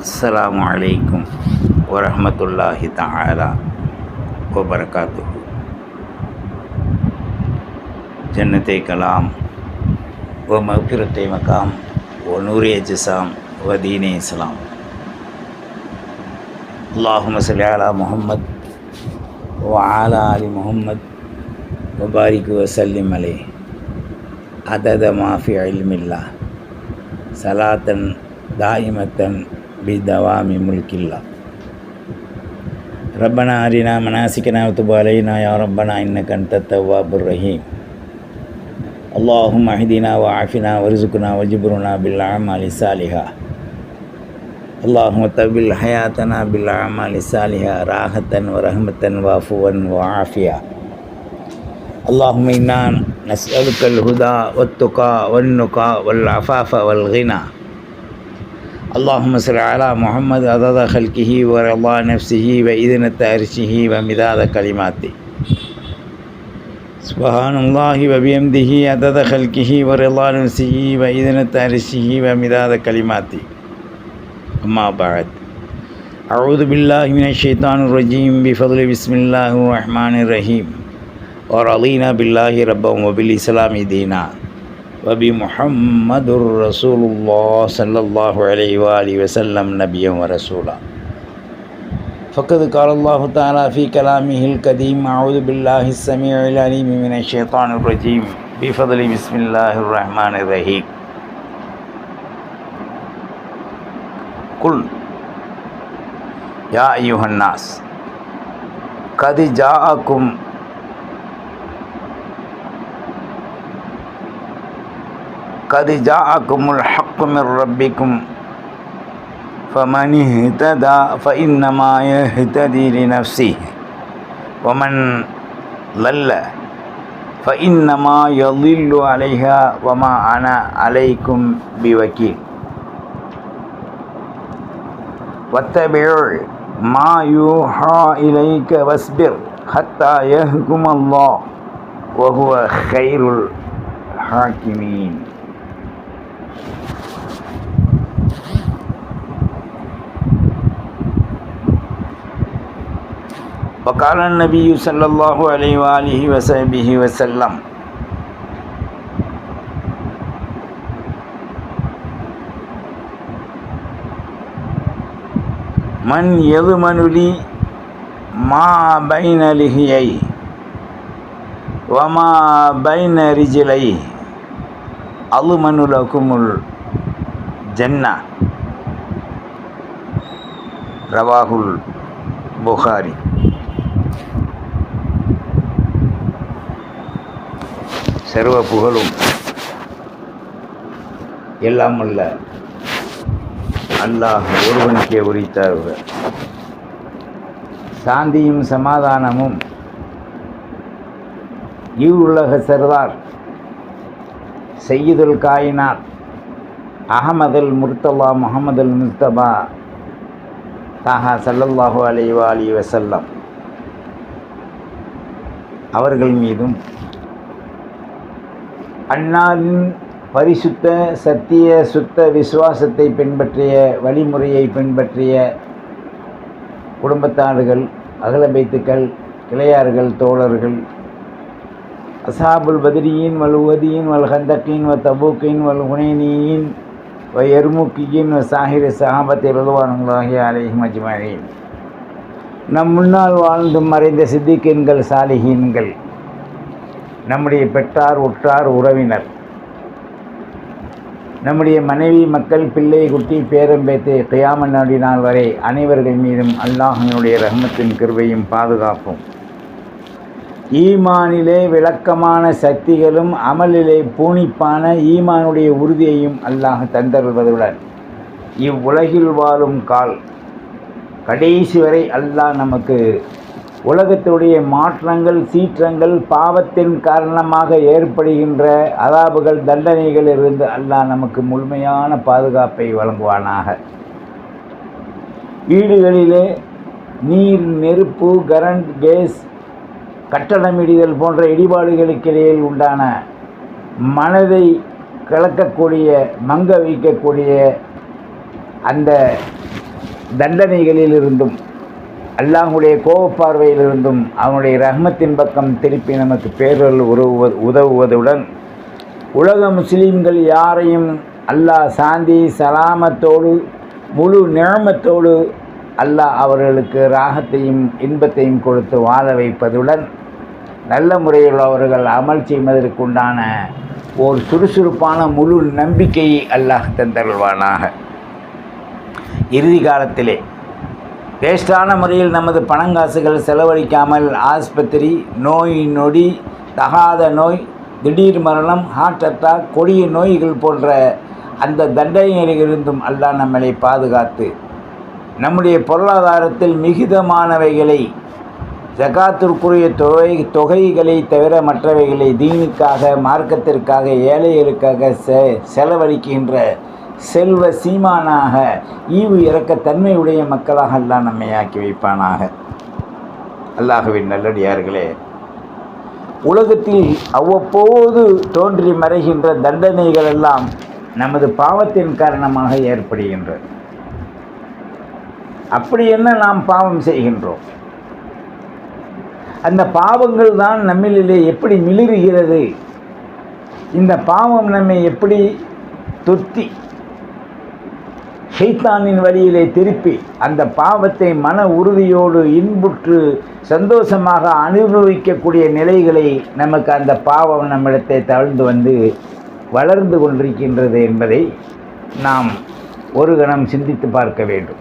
அஸ்லாம் வலைக்கும் வரமத்துல்லாஹி தாலா வபரகாத்து ஜன்னத்தை கலாம் ஓ மஃபிரத்தை மகாம் ஓ நூரே ஜிசாம் ஓ தீனே இஸ்லாம். அல்லாஹும சலியாலா முகம்மத் ஓ ஆலா அலி முகம்மத் முபாரிக் வசல்லிம் அலே அதத அல்மில்லா சலாத்தன் தாயிமத்தன் بدوام ملك الله. ربنا أرنا مناسكنا وتب علينا يا ربنا إنك أنت التواب الرحيم. اللهم اهدنا وعافنا وارزقنا وجبرنا بالأعمال الصالحة اللهم طول حياتنا بالأعمال الصالحة راحة ورحمة وعفوا وعافية اللهم إنا نسألك الهدى والتقى والنقى والعفاف والغنى. اللهم صل على محمد عدد خلقه ورضا نفسه وإذنة عرشه ومداد كلماته. سبحان الله وبحمده عدد خلقه ورضا نفسه وإذنة عرشه ومداد كلماته. أما بعد أعوذ بالله من الشيطان الرجيم. بفضل بسم الله الرحمن الرحيم. ورضينا بالله ربا وبالإسلام دينا. وبمحمد رسول الله صلى الله عليه وآله وسلم نبيا ورسولا فقد قال الله تعالى في كلامه القديم أعوذ بالله السميع العليم من الشيطان الرجيم. بفضل بسم الله الرحمن الرحيم. قل يا أيها الناس قد جاءكم قد جاءكم الحق من ربكم فمن اهتدى فإنما يهتدي لنفسه ومن ضل فإنما يضل عليها وما أنا عليكم بوكيل. واتبع ما يوحى إليك واصبر حتى يحكم الله وهو خير الحاكمين. وقال النبي صلى الله عليه وآله وصحبه وسلم من يضمن لي ما بين لحيي وما بين رجلي أضمن لكم الجنة رواه البخاري சர்வ புகழும். எல்லாம் அல்ல. அல்லாஹ் ஒருவனுக்கே உரித்தார்கள் சாந்தியும் சமாதானமும் இவ்வுலக சர்தார் செய்யுதுல் காயினாத் அகமதுல் முர்த்தல்லா முகமதுல் முஸ்தபா தாஹா சல்லல்லாஹு அலி அலி வசல்லம் அவர்கள் மீதும். அன்னாரின் பரிசுத்த சத்திய சுத்த விசுவாசத்தை பின்பற்றிய வழிமுறையை பின்பற்றிய குடும்பத்தார்கள் அகலபைத்துக்கள் கிளையார்கள் தோழர்கள் அசாபுல் பத்ரியின் வலுவதியின் வல்ஹந்தக்கின் வல் ஹந்தக்கின் வ தபூக்கின் வல் ஹுனேனியின் வ எர்முக்கியின் வ சாஹிர் சஹாபத்தை ரதுவானுங்களாகிய அலைஹிம் அஜ்மழீன் நம் முன்னால் வாழ்ந்து மறைந்த சித்திகீன்கள் சாலிகீன்கள் நம்முடைய பெற்றார் உற்றார் உறவினர் நம்முடைய மனைவி மக்கள் பிள்ளை குட்டி பேரம்பேத்து கியாம நாள் வரை அனைவர்கள் மீதும் அல்லாஹனுடைய ரஹமத்தின் கிருவையும் பாதுகாப்பும். ஈமானிலே விளக்கமான சக்திகளும் அமலிலே பூணிப்பான ஈமானுடைய உறுதியையும் அல்லாஹ் தந்தருவதுடன் இவ்வுலகில் வாழும் கால் கடைசி வரை அல்லாஹ் நமக்கு உலகத்துடைய மாற்றங்கள் சீற்றங்கள் பாவத்தின் காரணமாக ஏற்படுகின்ற அதாபுகள் தண்டனைகள் இருந்து அல்லாஹ் நமக்கு முழுமையான பாதுகாப்பை வழங்குவானாக. வீடுகளிலே நீர் நெருப்பு கரண்ட் கேஸ் கட்டடமிடுதல் போன்ற இடிபாடுகளுக்கிடையில் உண்டான மனதை கலக்கக்கூடிய மங்க வைக்கக்கூடிய அந்த தண்டனைகளிலிருந்தும் அல்லாஹுடைய கோபப்பார்வையிலிருந்தும் அவனுடைய ரஹ்மத்தின் பக்கம் திருப்பி நமக்கு பேரல் உறவுவது உதவுவதுடன் உலக முஸ்லீம்கள் யாரையும் அல்லாஹ் சாந்தி சலாமத்தோடு முழு நிழமத்தோடு அல்லாஹ் அவர்களுக்கு ராகத்தையும் இன்பத்தையும் கொடுத்து வாழ வைப்பதுடன் நல்ல முறையில் அவர்கள் அமல் செய்வதற்குண்டான ஒரு சுறுசுறுப்பான முழு நம்பிக்கையை அல்லாஹ் தந்தருள்வானாக. இறுதி காலத்திலே. வேஸ்டான முறையில் நமது பணங்காசுகள் செலவழிக்காமல் ஆஸ்பத்திரி நோய் நொடி தகாத நோய் திடீர் மரணம் ஹார்ட் அட்டாக் கொடிய நோய்கள் போன்ற அந்த தண்டனைகளிலிருந்தும் அல்லாஹ் நம்மளை பாதுகாத்து நம்முடைய பொருளாதாரத்தில் மிகுதமானவைகளை ஜகாத்திற்குரிய தொகை தொகைகளை தவிர மற்றவைகளை தீனுக்காக மார்க்கத்திற்காக ஏழைகளுக்காக செ செலவழிக்கின்ற செல்வ சீமானாக ஈவு இறக்க தன்மையுடைய மக்களாக அல்லாஹ் நம்மை ஆக்கி வைப்பானாக. அல்லாஹுவின் நல்லடியார்களே உலகத்தில் அவ்வப்போது தோன்றி மறைகின்ற தண்டனைகள் எல்லாம் நமது பாவத்தின் காரணமாக ஏற்படுகின்றது அப்படி என்ன நாம் பாவம் செய்கின்றோம்? அந்த பாவங்கள் தான் நம்மளிலே எப்படி மிளிர்கிறது? இந்த பாவம் நம்மை எப்படி தொத்தி ஷைத்தானின் வழியிலே திருப்பி அந்த பாவத்தை மன உறுதியோடு இன்புற்று சந்தோஷமாக அனுபவிக்கக்கூடிய நிலைகளை நமக்கு அந்த பாவம் நம்மிடத்தை தவழ்ந்து வந்து வளர்ந்து கொண்டிருக்கின்றது என்பதை நாம் ஒரு கணம் சிந்தித்து பார்க்க வேண்டும்.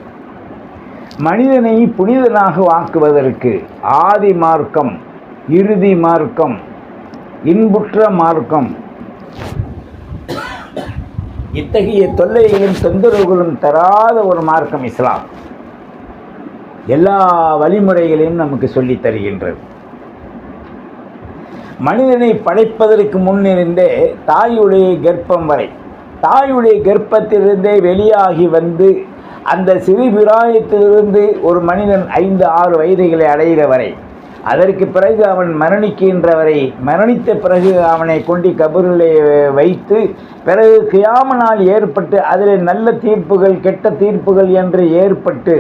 மனிதனை புனிதனாக ஆக்குவதற்கு ஆதி மார்க்கம் இறுதி மார்க்கம் இன்புற்ற மார்க்கம் இத்தகைய தொல்லைகளும் தொந்தரவுகளும் தராத ஒரு மார்க்கம் இஸ்லாம். எல்லா வழிமுறைகளையும் நமக்கு சொல்லித் தருகின்றது. மனிதனை படைப்பதற்கு முன்னிருந்தே தாயுடைய கர்ப்பம் வரை தாயுடைய கர்ப்பத்திலிருந்தே வெளியாகி வந்து அந்த சிறு பிராயத்திலிருந்து ஒரு மனிதன் ஐந்து ஆறு வயதுகளை அடைகிற வரை அதற்கு பிறகு அவன் மரணிக்கின்றவரை மரணித்த பிறகு அவனை கொண்டு கபூரிலே வைத்து பிறகு கியாம நாள் ஏற்பட்டு அதில் நல்ல தீர்ப்புகள் கெட்ட தீர்ப்புகள் என்று ஏற்பட்டு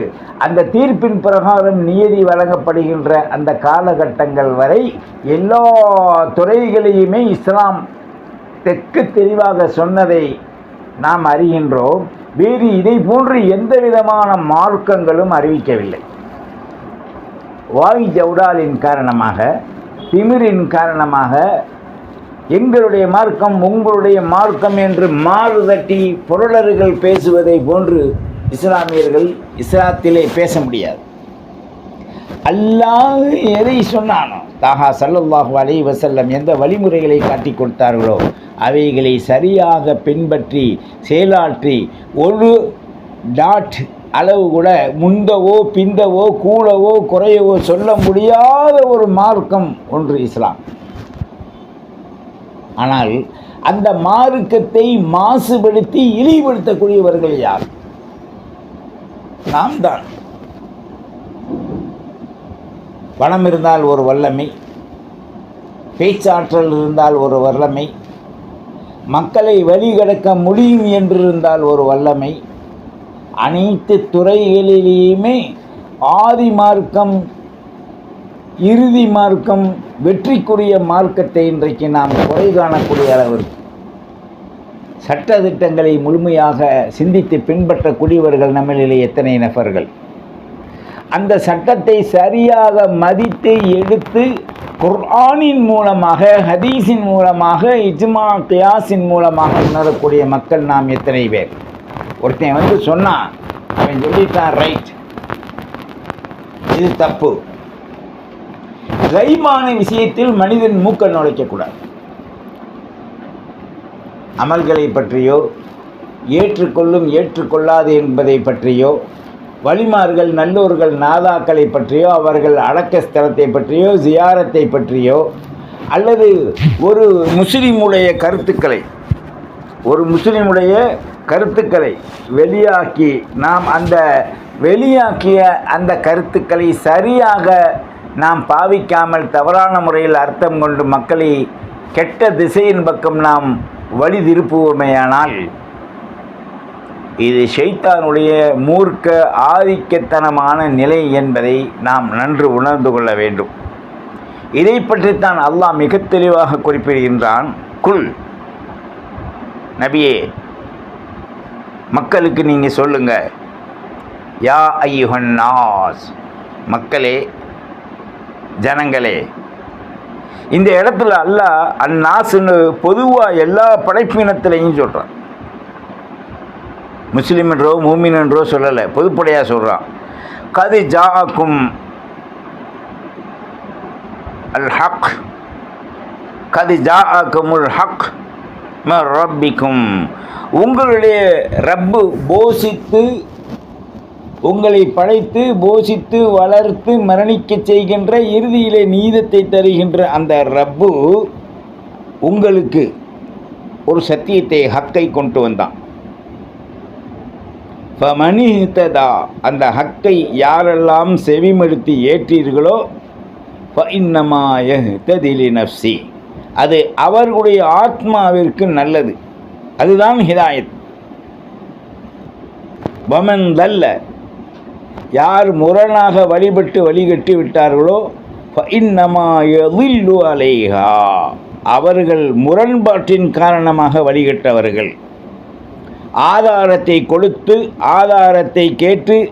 அந்த தீர்ப்பின் பிரகாரம் நியதி வழங்கப்படுகின்ற அந்த காலகட்டங்கள் வரை எல்லா துறைகளையுமே இஸ்லாம் தெற்கு தெளிவாக சொன்னதை நாம் அறிகின்றோம். வேறு இதை போன்று எந்த விதமான மார்க்கங்களும் அறிவிக்கவில்லை. வாய் ஜவுடாலின் காரணமாக திமிரின் காரணமாக எங்களுடைய மார்க்கம் உங்களுடைய மார்க்கம் என்று மாறுதட்டி பொருளர்கள் பேசுவதை போன்று இஸ்லாமியர்கள் இஸ்லாத்திலே பேச முடியாது. அல்லாஹ் எதை சொன்னானோ தாகா சல்லுல்லாஹு அலி வசல்லம் எந்த வழிமுறைகளை காட்டி கொடுத்தார்களோ அவைகளை சரியாக பின்பற்றி செயலாற்றி ஒரு டாட் அளவு கூட முந்தவோ பிந்தவோ கூடவோ குறையவோ சொல்ல முடியாத ஒரு மார்க்கம் ஒன்று இஸ்லாம். ஆனால் அந்த மார்க்கத்தை மாசுபடுத்தி இழிவுபடுத்தக்கூடியவர்கள் யார்? நாம் தான். பணம் இருந்தால் ஒரு வல்லமை பேச்சாற்றல் இருந்தால் ஒரு வல்லமை மக்களை வழிகடக்க முடியும் என்றிருந்தால் ஒரு வல்லமை அனைத்து துறைகளிலேயுமே ஆதி மார்க்கம் இறுதி மார்க்கம் வெற்றிக்குரிய மார்க்கத்தை இன்றைக்கு நாம் குறை காணக்கூடிய அளவிற்கு சட்ட திட்டங்களை முழுமையாக சிந்தித்து பின்பற்றக்கூடியவர்கள் நம்மளிலே எத்தனை நபர்கள்? அந்த சட்டத்தை சரியாக மதித்து எடுத்து குர்ஆனின் மூலமாக ஹதீஸின் மூலமாக இஜ்மா கியாஸின் மூலமாக உணரக்கூடிய மக்கள் நாம் எத்தனை பேர்? ஒருத்தன் வந்து சொன்னான் அவன் சொல்லிட்டான் ரைட் இது தப்பு. கைமான விஷயத்தில் மனிதன் மூக்க நுழைக்கக்கூடாது. அமல்களை பற்றியோ ஏற்றுக்கொள்ளும் ஏற்றுக்கொள்ளாது என்பதை பற்றியோ வழிமார்கள் நல்லோர்கள் நாதாக்களை பற்றியோ அவர்கள் அடக்க ஸ்தலத்தை பற்றியோ ஜியாரத்தை பற்றியோ அல்லது ஒரு முஸ்லீமுடைய கருத்துக்களை ஒரு முஸ்லீமுடைய கருத்துக்களை வெளியாக்கி நாம் அந்த வெளியாக்கிய அந்த கருத்துக்களை சரியாக நாம் பாவிக்காமல் தவறான முறையில் அர்த்தம் கொண்டு மக்களை கெட்ட திசையின் பக்கம் நாம் வழி திருப்புவோமேயானால் இது ஷைத்தானுடைய மூர்க்க ஆதிக்கத்தனமான நிலை என்பதை நாம் நன்று உணர்ந்து கொள்ள வேண்டும். இதை பற்றித்தான் அல்லாஹ் மிக தெளிவாக குறிப்பிடுகின்றான். குல். நபியே மக்களுக்கு நீங்கள் சொல்லுங்க. யா ஐயுஹன் நாஸ். மக்களே ஜனங்களே. இந்த இடத்துல அல்ல அந்நாசுன்னு பொதுவாக எல்லா படைப்பினத்திலையும் சொல்கிறான் முஸ்லீம் என்றோ மூமின் என்றோ சொல்லலை பொதுப்படையாக சொல்கிறான் கது ஜாக்கும் அல் ஹக். கது ஜாக்குமுல் ஹக். ரப்பிக்கும். உங்களுடைய ரப்பு போஷித்து உங்களை படைத்து போஷித்து வளர்த்து மரணிக்கச் செய்கின்ற இறுதியிலே நீதத்தை தருகின்ற அந்த ரப்பு உங்களுக்கு ஒரு சத்தியத்தை ஹக்கை கொண்டு வந்தான். மணிஹிததா அந்த ஹக்கை யாரெல்லாம் செவிமடுத்து ஏற்றீர்களோ இன்னமாய ததிலி நப்சி அது அவர்களுடைய ஆத்மாவிற்கு நல்லது. அதுதான் ஹிதாயத். வமன் தல்ல. யார் முரணாக வழிபட்டு வழிகட்டி விட்டார்களோ ஃபஇன்னமாயதில்லு அலைஹா. அவர்கள் முரண்பாட்டின் காரணமாக வழிகட்டவர்கள். ஆதாரத்தை கொடுத்து ஆதாரத்தை கேட்டு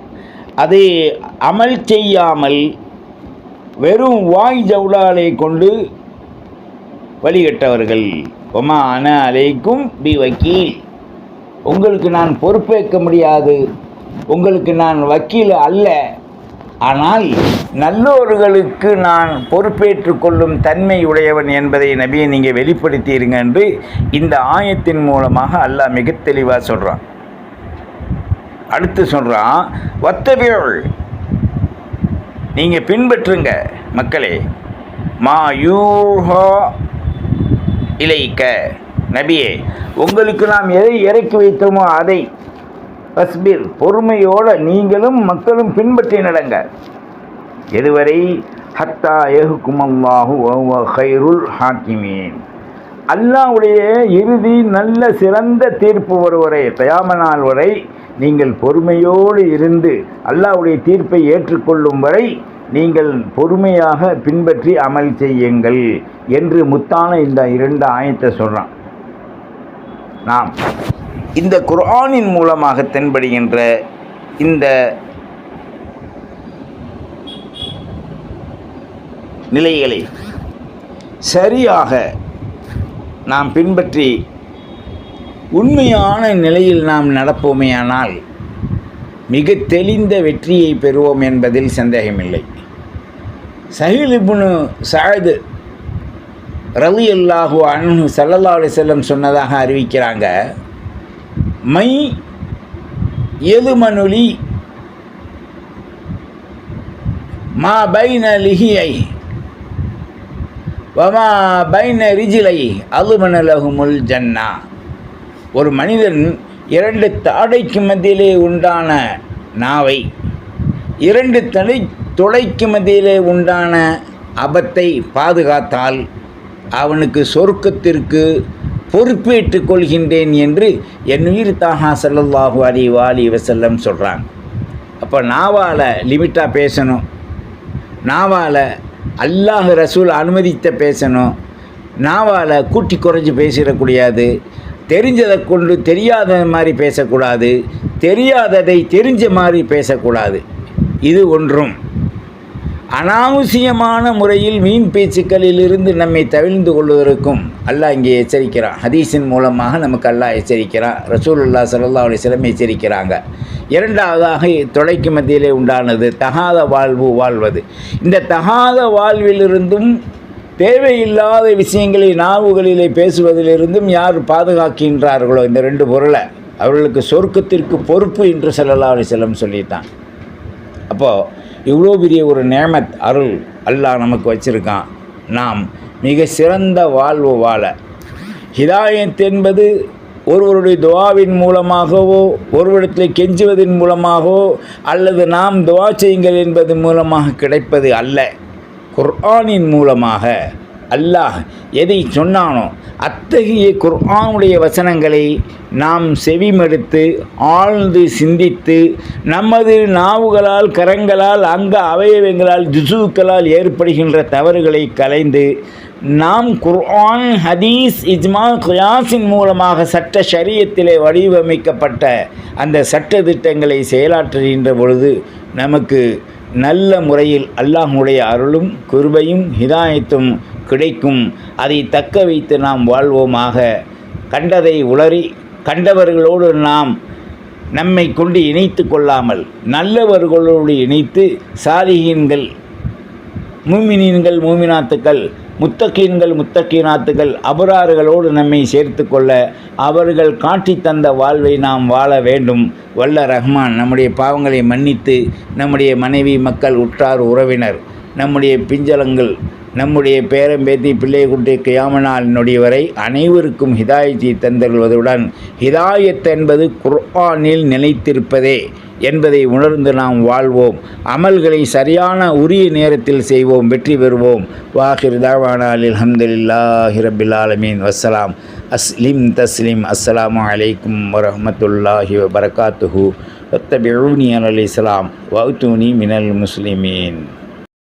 அதை அமல் செய்யாமல் வெறும் வாய் ஜவுளாலை கொண்டு வழிகட்டவர்கள். ஒமா அன அலைக்கும் பி வக்கீல். உங்களுக்கு நான் பொறுப்பேற்க முடியாது. உங்களுக்கு நான் வக்கீல் அல்ல. ஆனால் நல்லோர்களுக்கு நான் பொறுப்பேற்று கொள்ளும் தன்மை உடையவன் என்பதை நபியை நீங்கள் வெளிப்படுத்தியிருங்க என்று இந்த ஆயத்தின் மூலமாக அல்லாஹ் மிக தெளிவாக சொல்கிறான் அடுத்து சொல்கிறான் ஒத்தவியல் நீங்கள் பின்பற்றுங்க மக்களே. மா யூஹோ இலைக்க நபியே உங்களுக்கு நாம் எதை இறக்கி வைத்தோமோ அதை பஸ்பீர் பொறுமையோடு நீங்களும் மக்களும் பின்பற்றி நடங்க. எதுவரை? ஹத்தா ஏகுக்கும் அல்லாஹு ஹைருல் ஹாக்கிமீன். அல்லாவுடைய இறுதி நல்ல சிறந்த தீர்ப்பு வருவரை தயாம நாள் வரை நீங்கள் பொறுமையோடு இருந்து அல்லாஹ்வுடைய தீர்ப்பை ஏற்றுக்கொள்ளும் வரை நீங்கள் பொறுமையாக பின்பற்றி அமல் செய்யுங்கள் என்று முத்தான இந்த இரண்டு ஆயத்தை சொல்கிறான் நாம் இந்த குர்ஆனின் மூலமாக தென்படுகின்ற இந்த நிலைகளை சரியாக நாம் பின்பற்றி உண்மையான நிலையில் நாம் நடப்போமேயானால் மிக தெளிந்த வெற்றியை பெறுவோம் என்பதில் சந்தேகமில்லை. சஹீல் இப்னு சாயது ரவி அல்லாஹு அன்ஹு சல்லல்லா அலிசல்லம் சொன்னதாக அறிவிக்கிறாங்க. மை எதுமனுலி மா பைன லிஹியை வமா பைன ரிஜிலை அலுமனலகுமுல் ஜன்னா. ஒரு மனிதன் இரண்டு தாடைக்கு மத்தியிலே உண்டான நாவை இரண்டு தனி துளைக்கு மத்தியிலே உண்டான அபத்தை பாதுகாத்தால் அவனுக்கு சொர்க்கத்திற்கு பொறுப்பேற்றுக் கொள்கின்றேன் என்று என் உயிர் தாகா செல்லல்லாஹு அலி வாலி வசல்லம் சொல்கிறாங்க அப்போ நாவால் லிமிட்டாக பேசணும். நாவால் அல்லாஹ் ரசூல் அனுமதித்த பேசணும். நாவால் கூட்டி குறைஞ்சி பேசிடக்கூடாது. தெரிஞ்சதை கொண்டு தெரியாத மாதிரி பேசக்கூடாது. தெரியாததை தெரிஞ்ச மாதிரி பேசக்கூடாது. இது ஒன்றும். அனாவசியமான முறையில் வீண் பேச்சுக்களிலிருந்து நம்மை தவிழ்ந்து கொள்வதற்கும் அல்லாஹ் இங்கே எச்சரிக்கிறான். ஹதீஸின் மூலமாக நமக்கு அல்லாஹ் எச்சரிக்கிறான். ரசூலுல்லா சல்லா அலிஸ்லம் எச்சரிக்கிறாங்க. இரண்டாவதாக தொலைக்கு மத்தியிலே உண்டானது தகாத வாழ்வு வாழ்வது. இந்த தகாத வாழ்விலிருந்தும் தேவையில்லாத விஷயங்களை நாவுகளிலே பேசுவதிலிருந்தும் யார் பாதுகாக்கின்றார்களோ இந்த ரெண்டு பொருளை அவர்களுக்கு சொர்க்கத்திற்கு பொறுப்பு என்று சல்லல்லா அலிஸ்லம் சொல்லிட்டான். அப்போது இவ்வளோ பெரிய ஒரு நேமத் அருள் அல்லாஹ் நமக்கு வச்சுருக்கான். நாம் மிக சிறந்த வாழ்வு வாழ. ஹிதாயத் என்பது ஒருவருடைய துவாவின் மூலமாகவோ ஒருவரிடத்தில் கெஞ்சுவதன் மூலமாகவோ அல்லது நாம் துவா செய்யுங்கள் என்பது மூலமாக கிடைப்பது அல்ல. குர்ஆனின் மூலமாக. அல்லாஹ் எதை சொன்னானோ அத்தகைய குர்ஆனுடைய வசனங்களை நாம் செவிமடுத்து ஆழ்ந்து சிந்தித்து நமது நாவுகளால் கரங்களால் அங்க அவயவங்களால் ஜுசுக்களால் ஏற்படுகின்ற தவறுகளை கலைந்து நாம் குர்ஆன் ஹதீஸ் இஜ்மா குயாஸின் மூலமாக சட்ட ஷரியத்திலே வடிவமைக்கப்பட்ட அந்த சட்ட திட்டங்களை செயலாற்றுகின்ற பொழுது நமக்கு நல்ல முறையில் அல்லாஹுடைய அருளும் குருபையும் ஹிதாயத்தும் கிடைக்கும். அதை தக்க வைத்து நாம் வாழ்வோமாக. கண்டதை உளறி கண்டவர்களோடு நாம் நம்மை கொண்டு இணைத்து கொள்ளாமல் நல்லவர்களோடு இணைத்து சாலிகீன்கள் மூமினீன்கள் மூமினாத்துக்கள் முத்தக்கீன்கள் முத்தகீனாத்துகள் அபராறுகளோடு நம்மை சேர்த்து கொள்ள அவர்கள் காட்டி தந்த வாழ்வை நாம் வாழ வேண்டும். வல்ல ரஹ்மான் நம்முடைய பாவங்களை மன்னித்து நம்முடைய மனைவி மக்கள் உற்றார் உறவினர் நம்முடைய பிஞ்சலங்கள் நம்முடைய பேரம்பேத்தி பிள்ளை குட்டி கியாமனாலினுடைய வரை அனைவருக்கும் ஹிதாயத்தை தந்தருள்வதுடன் ஹிதாயத் என்பது குர்ஆனில் நிலைத்திருப்பதே என்பதை உணர்ந்து நாம் வாழ்வோம். அமல்களை சரியான உரிய நேரத்தில் செய்வோம் வெற்றி பெறுவோம். வாஹிர் தாவானால் அல்ஹம்துலில்லாஹி ரபில் ஆலமீன். வஸ்ஸலாம். அஸ்லிம் தஸ்லிம். அஸ்லாம் அலைக்கும் வரஹ்மத்துல்லாஹி வபரகாத்துஹு. வத்தபிஊனி இஸ்லாம். வவுத்தூனி மினல் முஸ்லிமீன்.